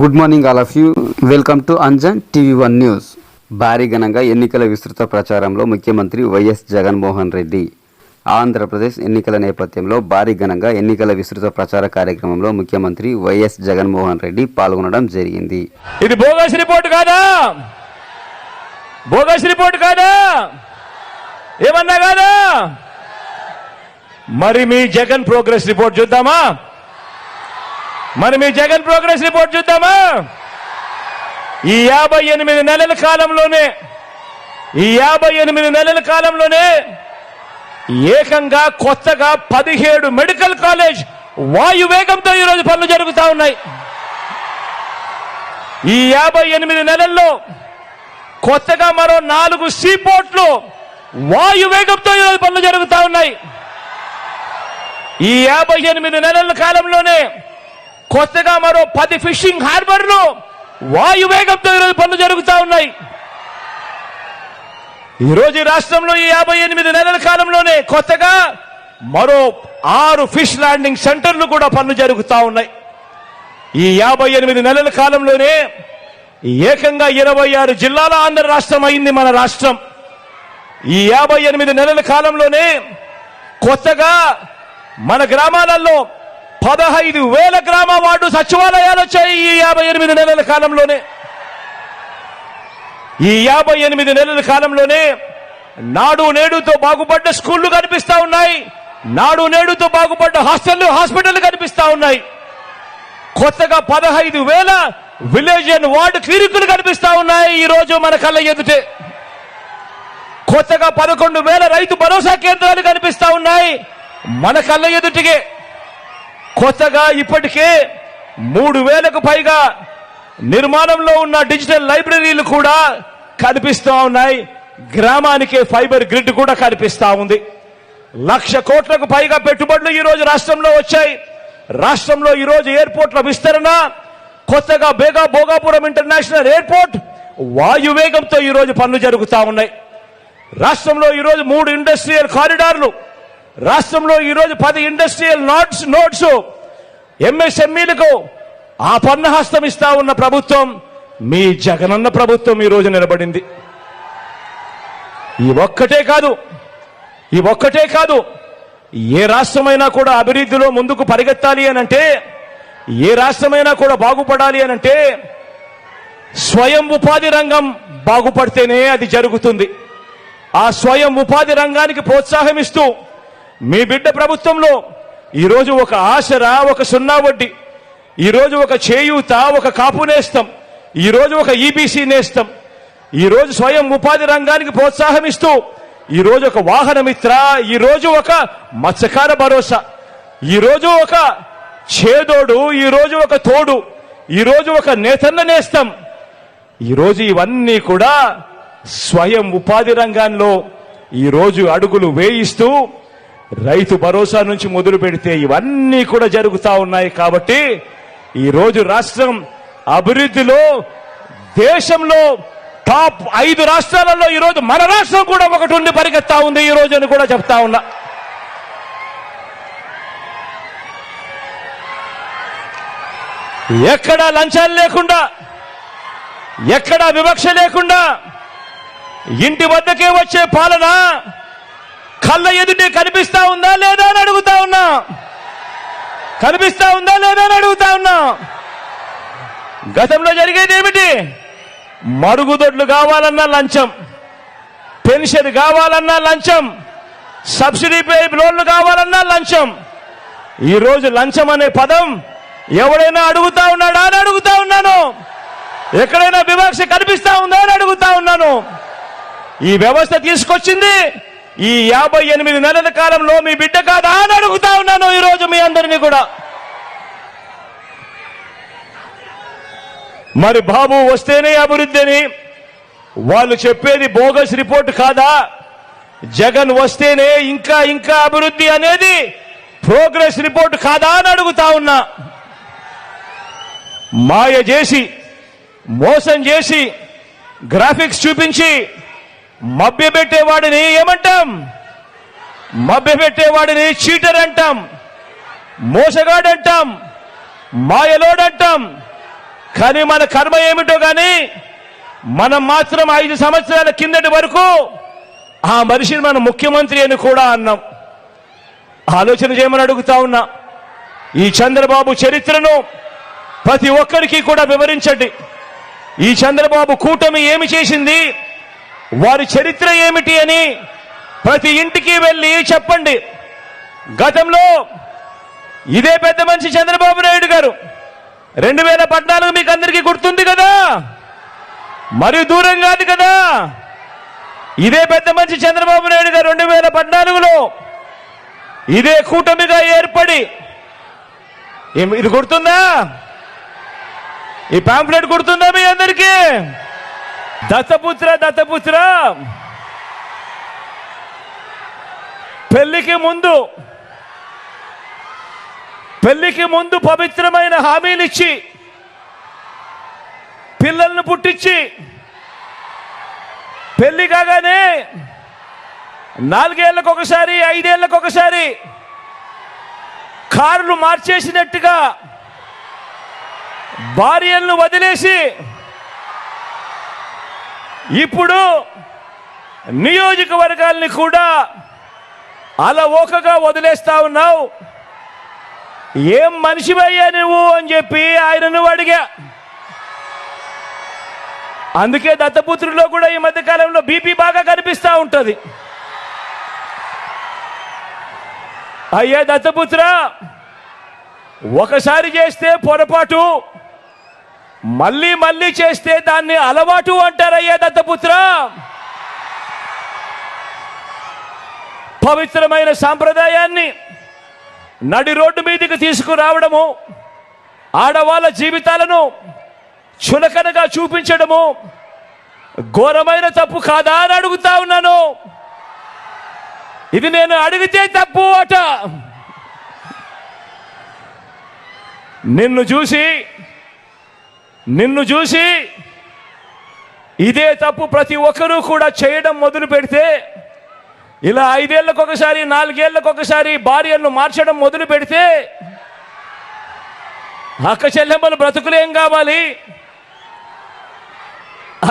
Good morning all of you. Welcome to Anjan TV one news. భారీ ఘనంగా ఎన్నికల విస్తృత ప్రచారంలో ముఖ్యమంత్రి వైఎస్ జగన్మోహన్ రెడ్డి. ఆంధ్రప్రదేశ్ ఎన్నికల నేపథ్యంలో భారీ ఘనంగా ఎన్నికల విస్తృత ప్రచార కార్యక్రమంలో ముఖ్యమంత్రి వైఎస్ జగన్మోహన్ రెడ్డి పాల్గొనడం జరిగింది. ఇది బోగస్ రిపోర్ట్ కాదా? బోగస్ రిపోర్ట్ కాదా? ఏమన్నా కాదా? మరి మీ జగన్ ప్రోగ్రెస్ రిపోర్ట్ చూద్దామా? మరి మీ జగన్ ప్రోగ్రెస్ రిపోర్ట్ చూద్దామా? ఈ యాభై ఎనిమిది నెలల కాలంలోనే ఈ యాభై ఎనిమిది నెలల కాలంలోనే ఏకంగా కొత్తగా పదిహేడు మెడికల్ కాలేజ్ వాయు వేగంతో ఈరోజు పనులు జరుగుతూ ఉన్నాయి. ఈ యాభై ఎనిమిది నెలల్లో కొత్తగా మరో నాలుగు సీపోర్ట్లు వాయు వేగంతో ఈరోజు పనులు జరుగుతూ ఉన్నాయి. ఈ యాభై ఎనిమిది నెలల కాలంలోనే కొత్తగా మరో పది ఫిషింగ్ హార్బర్లు వాయు వేగంతో ఈరోజు పనులు జరుగుతూ ఉన్నాయి. ఈరోజు రాష్ట్రంలో ఈ యాభై ఎనిమిది నెలల కాలంలోనే కొత్తగా మరో ఆరు ఫిష్ ల్యాండింగ్ సెంటర్లు కూడా పనులు జరుగుతూ ఉన్నాయి. ఈ యాభై ఎనిమిది నెలల కాలంలోనే ఏకంగా ఇరవై ఆరు జిల్లాల ఆంధ్ర రాష్ట్రం అయింది మన రాష్ట్రం. ఈ యాభై ఎనిమిది నెలల కాలంలోనే కొత్తగా మన గ్రామాలలో పదహైదు వేల గ్రామ వార్డు సచివాలయాలు వచ్చాయి ఈ యాభై ఎనిమిది నెలల కాలంలోనే. ఈ యాభై ఎనిమిది నెలల కాలంలోనే నాడు నేడుతో బాగుపడ్డ స్కూళ్ళు కనిపిస్తా ఉన్నాయి. నాడు నేడుతో బాగుపడ్డ హాస్టళ్ళు హాస్పిటల్ కనిపిస్తా ఉన్నాయి. కొత్తగా పదహైదు వేల విలేజ్ అండ్ వార్డు క్లినిక్లు కనిపిస్తా ఉన్నాయి ఈ రోజు మన కళ్ళ ఎదుటే. కొత్తగా పదకొండు వేల రైతు భరోసా కేంద్రాలు కనిపిస్తా ఉన్నాయి. మన కళ్ళ ఎదుటికే కొత్తగా ఇప్పటికే మూడు వేలకు పైగా నిర్మాణంలో ఉన్న డిజిటల్ లైబ్రరీలు కూడా కనిపిస్తూ ఉన్నాయి. గ్రామానికే ఫైబర్ గ్రిడ్ కూడా కనిపిస్తూ ఉంది. లక్ష కోట్లకు పైగా పెట్టుబడులు ఈరోజు రాష్ట్రంలో వచ్చాయి. రాష్ట్రంలో ఈరోజు ఎయిర్పోర్ట్ల విస్తరణ కొత్తగా బేగా భోగాపురం ఇంటర్నేషనల్ ఎయిర్పోర్ట్ వాయువేగంతో ఈరోజు పనులు జరుగుతూ ఉన్నాయి. రాష్ట్రంలో ఈరోజు మూడు ఇండస్ట్రియల్ కారిడార్లు రాష్ట్రంలో ఈరోజు పది ఇండస్ట్రియల్ నోట్స్ నోట్స్ ఎంఎస్ఎంఈలకు ఆ పన్నహస్తం ఇస్తా ఉన్న ప్రభుత్వం మీ జగనన్న ప్రభుత్వం ఈ రోజు నిలబడింది. ఈ ఒక్కటే కాదు ఈ ఒక్కటే కాదు ఏ రాష్ట్రమైనా కూడా అభివృద్ధిలో ముందుకు పరిగెత్తాలి అని అంటే ఏ రాష్ట్రమైనా కూడా బాగుపడాలి అని అంటే స్వయం ఉపాధి రంగం బాగుపడితేనే అది జరుగుతుంది. ఆ స్వయం ఉపాధి రంగానికి ప్రోత్సాహం ఇస్తూ మీ బిడ్డ ప్రభుత్వంలో ఈరోజు ఒక ఆసరా ఒక సున్నా వడ్డీ. ఈరోజు ఒక చేయూత ఒక కాపు నేస్తం. ఈరోజు ఒక ఈబీసీ నేస్తం. ఈరోజు స్వయం ఉపాధి రంగానికి ప్రోత్సాహం ఇస్తూ ఈరోజు ఒక వాహనమిత్ర ఈరోజు ఒక మత్స్యకార భరోసా. ఈరోజు ఒక చేదోడు ఈరోజు ఒక తోడు ఈరోజు ఒక నేతన్న నేస్తం. ఈరోజు ఇవన్నీ కూడా స్వయం ఉపాధి రంగంలో ఈరోజు అడుగులు వేయిస్తూ రైతు భరోసా నుంచి మొదలు పెడితే ఇవన్నీ కూడా జరుగుతా ఉన్నాయి కాబట్టి ఈరోజు రాష్ట్రం అభివృద్ధిలో దేశంలో టాప్ ఐదు రాష్ట్రాలలో ఈరోజు మన రాష్ట్రం కూడా ఒకటి ఉండి పరిగెత్తా ఉంది ఈ రోజు అని కూడా చెప్తా ఉన్నా. ఎక్కడా లంచాలు లేకుండా ఎక్కడా వివక్ష లేకుండా ఇంటి వద్దకే వచ్చే పాలన కళ్ళ ఎదుటే కనిపిస్తా ఉందా లేదా అని అడుగుతా ఉన్నా. కనిపిస్తా ఉందా లేదా అని అడుగుతా ఉన్నా. గతంలో జరిగేది ఏమిటి? మరుగుదొడ్లు కావాలన్నా లంచం పెన్షన్ కావాలన్నా లంచం సబ్సిడీ పే లోన్లు కావాలన్నా లంచం. ఈరోజు లంచం అనే పదం ఎవడైనా అడుగుతా ఉన్నాడా అని అడుగుతా ఉన్నాను. ఎక్కడైనా వివక్ష కనిపిస్తా ఉందా అని అడుగుతా ఉన్నాను. ఈ వ్యవస్థ తీసుకొచ్చింది ఈ యాభై ఎనిమిది నెలల కాలంలో మీ బిడ్డ కాదా అని అడుగుతా ఉన్నాను ఈ రోజు మీ అందరినీ కూడా. మరి బాబు వస్తేనే అభివృద్ధి అని వాళ్ళు చెప్పేది బోగస్ రిపోర్ట్ కాదా? జగన్ వస్తేనే ఇంకా ఇంకా అభివృద్ధి అనేది ప్రోగ్రెస్ రిపోర్ట్ కాదా అని అడుగుతా ఉన్నా. మాయ చేసి మోసం చేసి గ్రాఫిక్స్ చూపించి మభ్యపెట్టేవాడిని ఏమంటాం? మభ్యపెట్టేవాడిని చీటర్ అంటాం. మోసగాడంటాం. మాయలోడంటాం. కానీ మన కర్మ ఏమిటో కానీ మనం మాత్రం ఐదు సంవత్సరాల కిందటి వరకు ఆ మనిషిని మనం ముఖ్యమంత్రి అని కూడా అన్నాం. ఆలోచన చేయమని అడుగుతా ఉన్నా. ఈ చంద్రబాబు చరిత్రను ప్రతి ఒక్కరికి కూడా వివరించండి. ఈ చంద్రబాబు కూటమి ఏమి చేసింది? వారి చరిత్ర ఏమిటి అని ప్రతి ఇంటికి వెళ్ళి చెప్పండి. గతంలో ఇదే పెద్ద మనిషి చంద్రబాబు నాయుడు గారు రెండు వేల పద్నాలుగు మీకు అందరికీ గుర్తుంది కదా? మరి దూరం కాదు కదా? ఇదే పెద్ద మనిషి చంద్రబాబు నాయుడు గారు రెండు వేల పద్నాలుగులో ఇదే కూటమిగా ఏర్పడి ఇది గుర్తుందా? ఈ పాంప్లెట్ గుర్తుందా మీ అందరికీ? దత్తపుత్ర దత్తపుత్ర. పెళ్ళికి ముందు పెళ్ళికి ముందు పవిత్రమైన హామీలు ఇచ్చి పిల్లలను పుట్టించి పెళ్ళి కాగానే నాలుగేళ్ళకు ఒకసారి ఐదేళ్ళకు ఒకసారి కార్లు మార్చేసినట్టుగా భార్యలను వదిలేసి ఇప్పుడు నియోజకవర్గాల్ని కూడా అలవోకగా వదిలేస్తా ఉన్నావు. ఏం మనిషివయ్యా నువ్వు అని చెప్పి ఆయనను అడిగా. అందుకే దత్తపుత్రుల్లో కూడా ఈ మధ్యకాలంలో బీపీ బాగా కనిపిస్తూ ఉంటుంది. అయ్యా దత్తపుత్ర ఒకసారి చేస్తే పొరపాటు. మళ్ళీ మళ్ళీ చేస్తే దాన్ని అలవాటు అంటారయ్యా దత్తపుత్ర. పవిత్రమైన సాంప్రదాయాన్ని నడి రోడ్డు మీదకి తీసుకురావడము ఆడవాళ్ళ జీవితాలను చులకనగా చూపించడము ఘోరమైన తప్పు కాదా అని అడుగుతా ఉన్నాను. ఇది నేను అడిగితే తప్పు అట. నిన్ను చూసి నిన్ను చూసి ఇదే తప్పు ప్రతి ఒక్కరూ కూడా చేయడం మొదలు పెడితే ఇలా ఐదేళ్ళకు ఒకసారి నాలుగేళ్ళకు ఒకసారి భార్యలను మార్చడం మొదలు పెడితే అక్క చెల్లెమ్మలు బ్రతుకులేం కావాలి?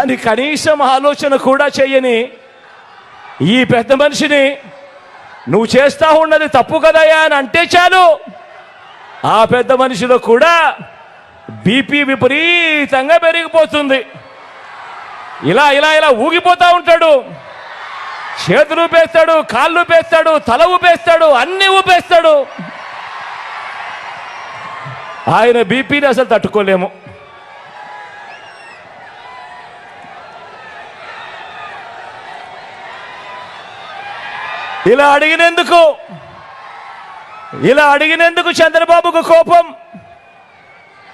అని కనీసం ఆలోచన కూడా చేయని ఈ పెద్ద మనిషిని నువ్వు చేస్తా ఉన్నది తప్పు కదయా అని అంటే చాలు. ఆ పెద్ద మనిషిలో కూడా బీపీ విపరీతంగా పెరిగిపోతుంది. ఇలా ఇలా ఇలా ఊగిపోతా ఉంటాడు. చేతులు ఊపేస్తాడు కాళ్ళు ఊపేస్తాడు తల ఊపేస్తాడు అన్ని ఊపేస్తాడు. ఆయన బీపీని అసలు తట్టుకోలేము. ఇలా అడిగినందుకు ఇలా అడిగినందుకు చంద్రబాబుకు కోపం.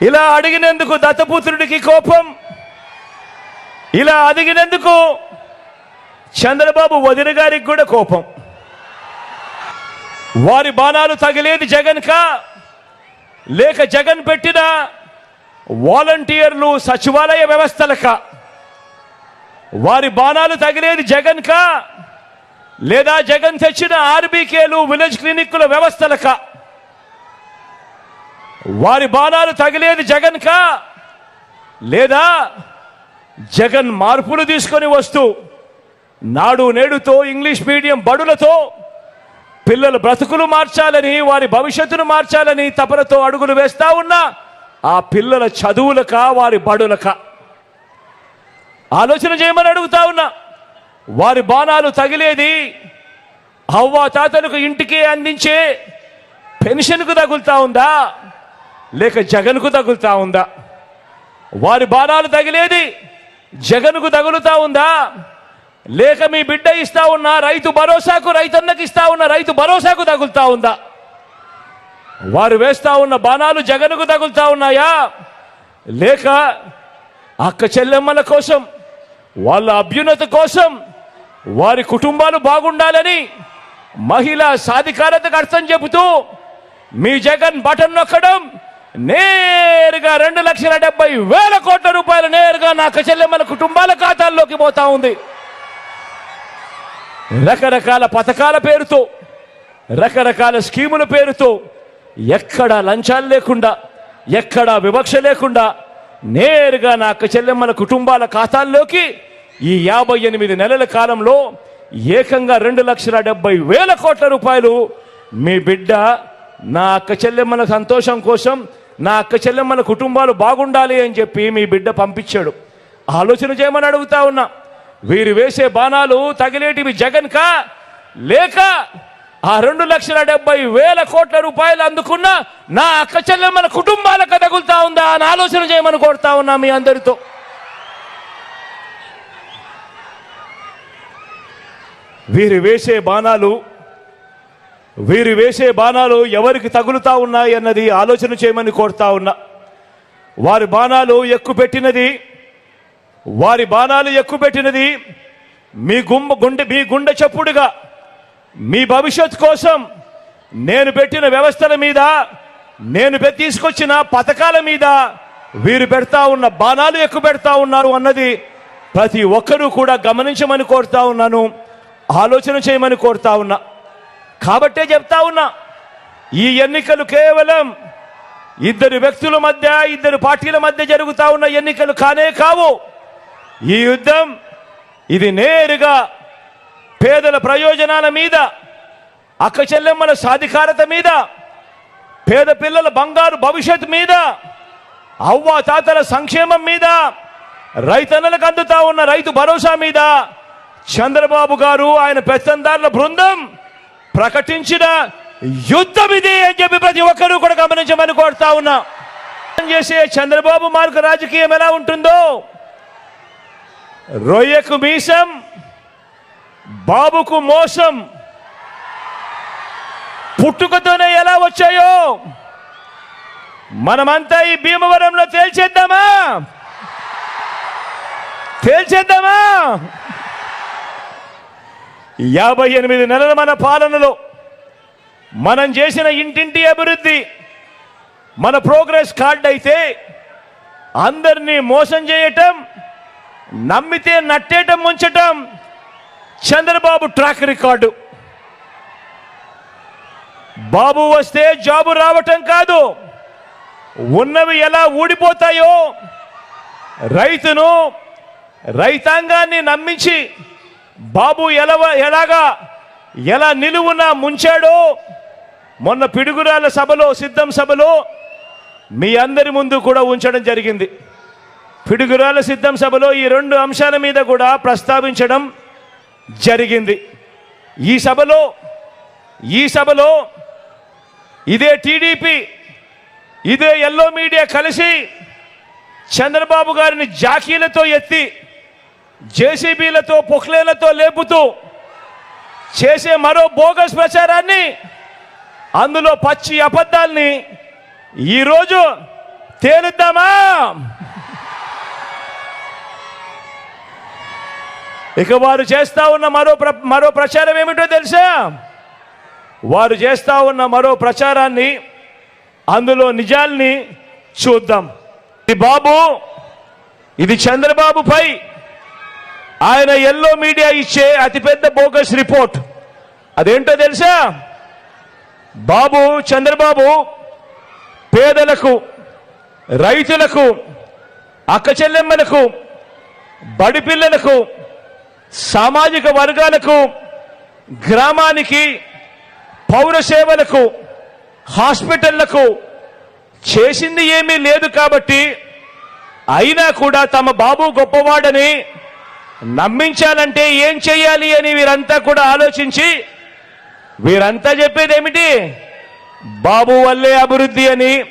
ఇలా అడిగినందుకు దత్తపుత్రుడికి కోపం. ఇలా అడిగినందుకు చంద్రబాబు వదిన గారికి కూడా కోపం. వారి బాణాలు తగిలేది జగన్ కా? లేక జగన్ పెట్టిన వాలంటీర్లు సచివాలయ వ్యవస్థలక వారి బాణాలు తగిలేది జగన్ కా? లేదా జగన్ తెచ్చిన ఆర్బీకేలు విలేజ్ క్లినిక్ల వ్యవస్థలకా వారి బాణాలు తగిలేది జగన్ కా? లేదా జగన్ మార్పులు తీసుకొని వస్తూ నాడు నేడుతో ఇంగ్లీష్ మీడియం బడులతో పిల్లల బ్రతుకులు మార్చాలని వారి భవిష్యత్తును మార్చాలని తపనతో అడుగులు వేస్తా ఉన్నా ఆ పిల్లల చదువులక వారి బడులక? ఆలోచన చేయమని అడుగుతా ఉన్నా వారి బాణాలు తగిలేది అవ్వ తాతలకు ఇంటికి అందించే పెన్షన్కు తగులుతా ఉందా? లేక జగన్కు తగులుతా ఉందా? వారి బాణాలు తగిలేది జగన్కు తగులుతా ఉందా? లేక మీ బిడ్డ ఇస్తా ఉన్న రైతు భరోసాకు రైతన్నకి ఇస్తా ఉన్న రైతు భరోసాకు తగులుతా ఉందా? వారు వేస్తా ఉన్న బాణాలు జగన్కు తగులుతా ఉన్నాయా? లేక అక్క చెల్లెమ్మల కోసం వాళ్ళ అభ్యున్నత కోసం వారి కుటుంబాలు బాగుండాలని మహిళా సాధికారతకు అర్థం చెబుతూ మీ జగన్ బటన్ నొక్కడం నేరుగా రెండు లక్షల డెబ్బై వేల కోట్ల రూపాయలు నేరుగా నా అక్క చెల్లెమ్మల కుటుంబాల ఖాతాల్లోకి పోతా ఉంది. రకరకాల పథకాల పేరుతో రకరకాల స్కీముల పేరుతో ఎక్కడ లంచాలు లేకుండా ఎక్కడ వివక్ష లేకుండా నేరుగా నా అక్క చెల్లెమ్మల కుటుంబాల ఖాతాల్లోకి ఈ యాభై ఎనిమిది నెలల కాలంలో ఏకంగా రెండు లక్షల డెబ్బై వేల కోట్ల రూపాయలు మీ బిడ్డ నా అక్క చెల్లెమ్మల సంతోషం కోసం నా అక్క చెల్లెమ్మల కుటుంబాలు బాగుండాలి అని చెప్పి మీ బిడ్డ పంపించాడు. ఆలోచన చేయమని అడుగుతా ఉన్నా. వీరు వేసే బాణాలు తగిలేటివి జగన్ కా? లేక ఆ రెండు లక్షల డెబ్బై వేల కోట్ల రూపాయలు అందుకున్న నా అక్క చెల్లెమ్మల కుటుంబాలకు తగులుతా ఉందా అని ఆలోచన చేయమని కోరుతా ఉన్నా మీ అందరితో. వీరు వేసే బాణాలు వీరు వేసే బాణాలు ఎవరికి తగులుతా ఉన్నాయి అన్నది ఆలోచన చేయమని కోరుతా ఉన్నా. వారి బాణాలు ఎక్కుపెట్టినది వారి బాణాలు ఎక్కుపెట్టినది మీ గుమ్మ గుండె మీ గుండె చప్పుడుగా మీ భవిష్యత్ కోసం నేను పెట్టిన వ్యవస్థల మీద నేను తీసుకొచ్చిన పథకాల మీద వీరు పెడతా ఉన్న బాణాలు ఎక్కువ పెడతా ఉన్నారు అన్నది ప్రతి ఒక్కరూ కూడా గమనించమని కోరుతా ఉన్నాను ఆలోచన చేయమని కోరుతా ఉన్నా. కాబట్టే చెప్తా ఉన్నా ఈ ఎన్నికలు కేవలం ఇద్దరు వ్యక్తుల మధ్య ఇద్దరు పార్టీల మధ్య జరుగుతా ఉన్న ఎన్నికలు కానే కావు. ఈ యుద్ధం ఇది నేరుగా పేదల ప్రయోజనాల మీద అక్క చెల్లెమ్మల సాధికారత మీద పేద పిల్లల బంగారు భవిష్యత్ మీద అవ్వ తాతల సంక్షేమం మీద రైతన్నలకు అందుతా ఉన్న రైతు భరోసా మీద చంద్రబాబు గారు ఆయన పెత్తందారుల బృందం ప్రకటించిన యుద్ధం ఇది అని చెప్పి ప్రతి ఒక్కరూ కూడా గమనించమని కోరుతా ఉన్నా. చేసే చంద్రబాబు మార్గ రాజకీయం ఎలా ఉంటుందో? రొయ్యకు మీసం బాబుకు మోసం పుట్టుకతోనే ఎలా వచ్చాయో? మనమంతా ఈ భీమవరంలో తేల్చేద్దామా? తేల్చేద్దామా? యాభై ఎనిమిది నెలల మన పాలనలో మనం చేసిన ఇంటింటి అభివృద్ధి మన ప్రోగ్రెస్ కార్డ్ అయితే అందరినీ మోసం చేయటం నమ్మితే నట్టేయటం ముంచటం చంద్రబాబు ట్రాక్ రికార్డు. బాబు వస్తే జాబు రావటం కాదు ఉన్నవి ఎలా ఊడిపోతాయో రైతును రైతాంగాన్ని నమ్మించి బాబు ఎలా ఎలాగా ఎలా నిలువున ముంచాడో మొన్న పిడుగురాల సభలో సిద్ధం సభలో మీ అందరి ముందు కూడా ఉంచడం జరిగింది. పిడుగురాల సిద్ధం సభలో ఈ రెండు అంశాల మీద కూడా ప్రస్తావించడం జరిగింది. ఈ సభలో ఈ సభలో ఇదే టీడీపీ ఇదే ఎల్లో మీడియా కలిసి చంద్రబాబు గారిని జాకీలతో ఎత్తి జేసీబీలతో పొక్లేలతో లేపుతూ చేసే మరో బోగస్ ప్రచారాన్ని అందులో పచ్చి అబద్ధాల్ని ఈరోజు తేలుద్దామా? ఇక వారు చేస్తా ఉన్న మరో మరో ప్రచారం ఏమిటో తెలుసా? వారు చేస్తా ఉన్న మరో ప్రచారాన్ని అందులో నిజాల్ని చూద్దాం. ఇది బాబు ఇది చంద్రబాబుపై ఆయన ఎల్లో మీడియా ఇచ్చే అతిపెద్ద బోగస్ రిపోర్ట్. అదేంటో తెలుసా? బాబు చంద్రబాబు పేదలకు రైతులకు అక్క చెల్లెమ్మలకు బడి పిల్లలకు సామాజిక వర్గాలకు గ్రామానికి పౌర సేవలకు హాస్పిటళ్ళకు చేసింది ఏమీ లేదు కాబట్టి అయినా కూడా తమ బాబు గొప్పవాడని నమ్మించాలంటే ఏం చెయ్యాలి అని వీరంతా కూడా ఆలోచించి వీరంతా చెప్పేది ఏమిటి? బాబు వల్లే అభివృద్ధి అని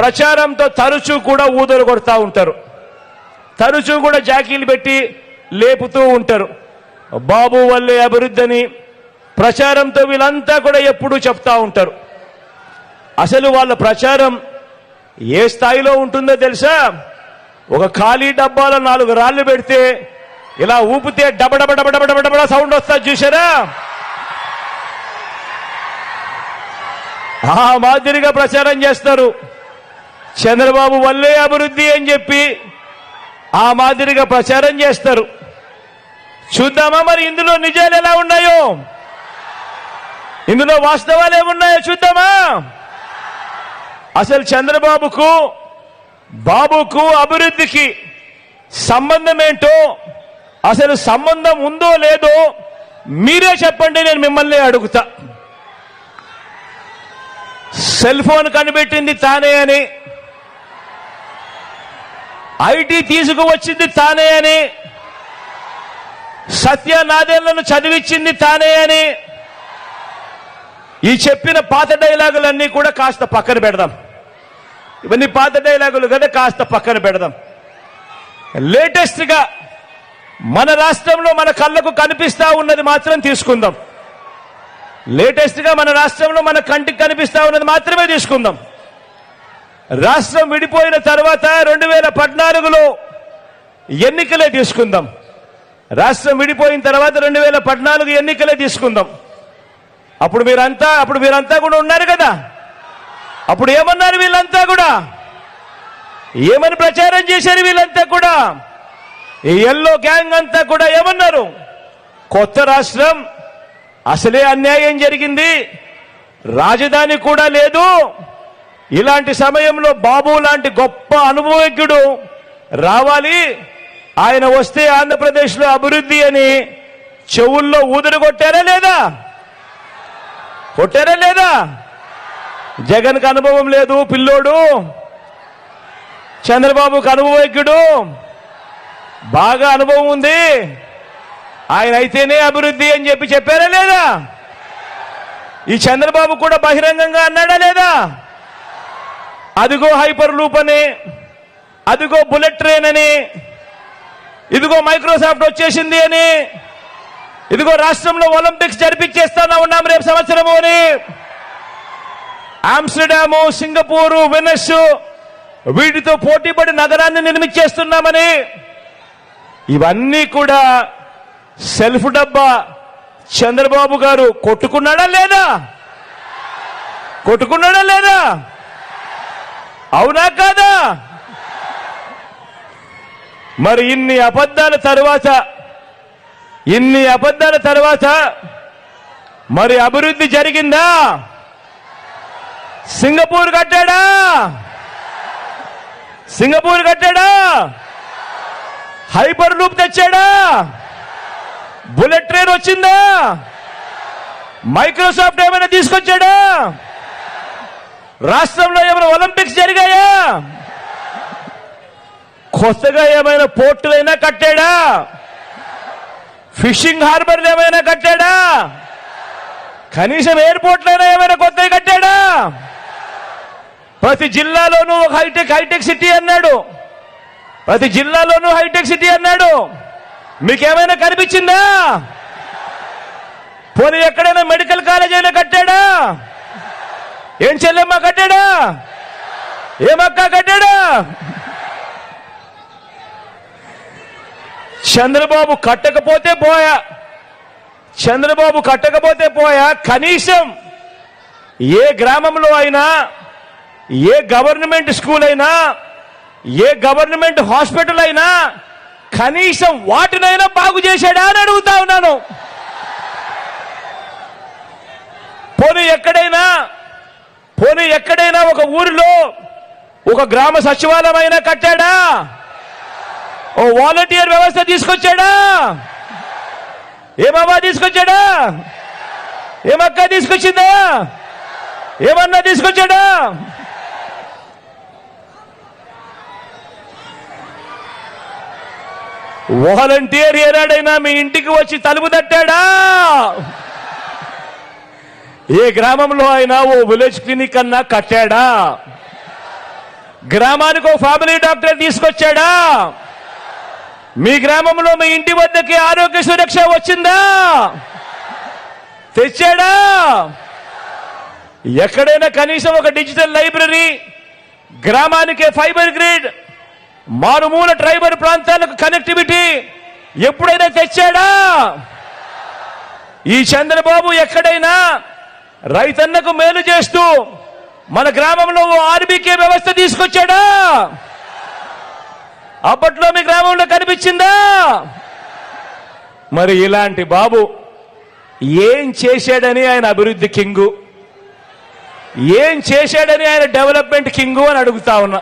ప్రచారంతో తరచూ కూడా ఊదలు కొడతా ఉంటారు. తరచూ కూడా జాకీలు పెట్టి లేపుతూ ఉంటారు. బాబు వల్లే అభివృద్ధి అని ప్రచారంతో వీళ్ళంతా కూడా ఎప్పుడూ చెప్తా ఉంటారు. అసలు వాళ్ళ ప్రచారం ఏ స్థాయిలో ఉంటుందో తెలుసా? ఒక ఖాళీ డబ్బాలో నాలుగు రాళ్ళు పెడితే ఇలా ఊపితే డబడబ డబడబ డబడబ సౌండ్ వస్తుంది చూసారా ఆ మాదిరిగా ప్రచారం చేస్తారు. చంద్రబాబు వల్లే అభివృద్ధి అని చెప్పి ఆ మాదిరిగా ప్రచారం చేస్తారు. చూద్దామా మరి ఇందులో నిజాలు ఎలా ఉన్నాయో? ఇందులో వాస్తవాలు ఏమున్నాయో చూద్దామా? అసలు చంద్రబాబుకు బాబుకు అభివృద్ధికి సంబంధం ఏంటో అసలు సంబంధం ఉందో లేదో మీరే చెప్పండి నేను మిమ్మల్ని అడుగుతా. సెల్ ఫోన్ కనిపెట్టింది తానే అని ఐటీ తీసుకువచ్చింది తానే అని సత్య నాదేళ్ళను చదివించింది తానే అని ఈ చెప్పిన పాత డైలాగులన్నీ కూడా కాస్త పక్కన పెడదాం. ఇవన్నీ పాత డైలాగులు కదా కాస్త పక్కన పెడదాం. లేటెస్ట్గా మన రాష్ట్రంలో మన కళ్ళకు కనిపిస్తా ఉన్నది మాత్రం తీసుకుందాం. లేటెస్ట్గా మన రాష్ట్రంలో మన కంటికి కనిపిస్తా ఉన్నది మాత్రమే తీసుకుందాం. రాష్ట్రం విడిపోయిన తర్వాత రెండు వేల పద్నాలుగులో ఎన్నికలే తీసుకుందాం. రాష్ట్రం విడిపోయిన తర్వాత రెండు వేల పద్నాలుగు ఎన్నికలే తీసుకుందాం. అప్పుడు మీరంతా అప్పుడు మీరంతా కూడా ఉన్నారు కదా? అప్పుడు ఏమన్నారు వీళ్ళంతా కూడా? ఏమని ప్రచారం చేశారు వీళ్ళంతా కూడా? ఈ ఎల్లో గ్యాంగ్ అంతా కూడా ఏమన్నారు? కొత్త రాష్ట్రం అసలే అన్యాయం జరిగింది. రాజధాని కూడా లేదు. ఇలాంటి సమయంలో బాబు లాంటి గొప్ప అనుభవజ్ఞుడు రావాలి. ఆయన వస్తే ఆంధ్రప్రదేశ్లో అభివృద్ధి అని చెవుల్లో ఊదరు కొట్టారా లేదా? కొట్టారా లేదా? జగన్కి అనుభవం లేదు పిల్లోడు. చంద్రబాబుకు అనుభవజ్ఞుడు. బాగా అనుభవం ఉంది. ఆయన అయితేనే అభివృద్ధి అని చెప్పి చెప్పారా లేదా? ఈ చంద్రబాబు కూడా బహిరంగంగా అన్నాడా లేదా? అదిగో హైపర్ లూప్ అని అదిగో బుల్లెట్ ట్రైన్ అని ఇదిగో మైక్రోసాఫ్ట్ వచ్చేసింది అని ఇదిగో రాష్ట్రంలో ఒలింపిక్స్ జరిపించేస్తానా ఉన్నాం రేపు సంవత్సరము అని. ఆమ్స్టర్డాము సింగపూరు వెనస్ వీటితో పోటీపడి నగరాన్ని నిర్మించేస్తున్నామని. ఇవన్నీ కూడా సెల్ఫ్ డబ్బా. చంద్రబాబు గారు కొట్టుకున్నాడా లేదా? కొట్టుకున్నాడా లేదా? అవునా కాదా? మరి ఇన్ని అబద్ధాల తర్వాత ఇన్ని అబద్ధాల తర్వాత మరి అభివృద్ధి జరిగిందా? సింగపూర్ కట్టాడా? సింగపూర్ కట్టాడా? హైపర్ లూప్ తెచ్చాడా? బుల్లెట్ ట్రైన్ వచ్చిందా? మైక్రోసాఫ్ట్ ఏమైనా తీసుకొచ్చాడా? రాష్ట్రంలో ఏమైనా ఒలింపిక్స్ జరిగాయా? కొత్తగా ఏమైనా పోర్టులైనా కట్టాడా? ఫిషింగ్ హార్బర్లు ఏమైనా కట్టాడా? కనీసం ఎయిర్పోర్ట్లైనా ఏమైనా కొత్తవి కట్టాడా? ప్రతి జిల్లాలోనూ ఒక హైటెక్ హైటెక్ సిటీ అన్నాడు. ప్రతి జిల్లాలోనూ హైటెక్ సిటీ అన్నాడు. మీకేమైనా కనిపించిందా? పోనీ ఎక్కడైనా మెడికల్ కాలేజ్ అయినా కట్టాడా? ఏం చెల్లెమ్మ కట్టాడా? ఏమక్క కట్టాడా? చంద్రబాబు కట్టకపోతే పోయా. చంద్రబాబు కట్టకపోతే పోయా. కనీసం ఏ గ్రామంలో అయినా ఏ గవర్నమెంట్ స్కూల్ అయినా ఏ గవర్నమెంట్ హాస్పిటల్ అయినా కనీసం వాటినైనా బాగు చేశాడా అని అడుగుతా ఉన్నాను. పోనీ ఎక్కడైనా పోనీ ఎక్కడైనా ఒక ఊరిలో ఒక గ్రామ సచివాలయం అయినా కట్టాడా? ఓ వాలంటీర్ వ్యవస్థ తీసుకొచ్చాడా? ఏమమ్మా తీసుకొచ్చాడా? ఏమక్క తీసుకొచ్చిందా? ఏమన్నా తీసుకొచ్చాడా? వాలంటీర్ ఏనాడైనా మీ ఇంటికి వచ్చి తలుపు తట్టాడా? ఏ గ్రామంలో అయినా ఓ విలేజ్ క్లినిక్ అన్నా కట్టాడా? గ్రామానికి ఓ ఫ్యామిలీ డాక్టర్ తీసుకొచ్చాడా? మీ గ్రామంలో మీ ఇంటి వద్దకి ఆరోగ్య సురక్ష వచ్చిందా? తెచ్చాడా? ఎక్కడైనా కనీసం ఒక డిజిటల్ లైబ్రరీ గ్రామానికే ఫైబర్ గ్రిడ్ మారుమూల ట్రైబల్ ప్రాంతాలకు కనెక్టివిటీ ఎప్పుడైనా తెచ్చాడా? ఈ చంద్రబాబు ఎక్కడైనా రైతన్నకు మేలు చేస్తూ మన గ్రామంలో ఓ ఆర్బీకే వ్యవస్థ తీసుకొచ్చాడా? అప్పట్లో మీ గ్రామంలో కనిపించిందా? మరి ఇలాంటి బాబు ఏం చేశాడని ఆయన అభివృద్ధి కింగు? ఏం చేశాడని ఆయన డెవలప్మెంట్ కింగు అని అడుగుతా ఉన్నా.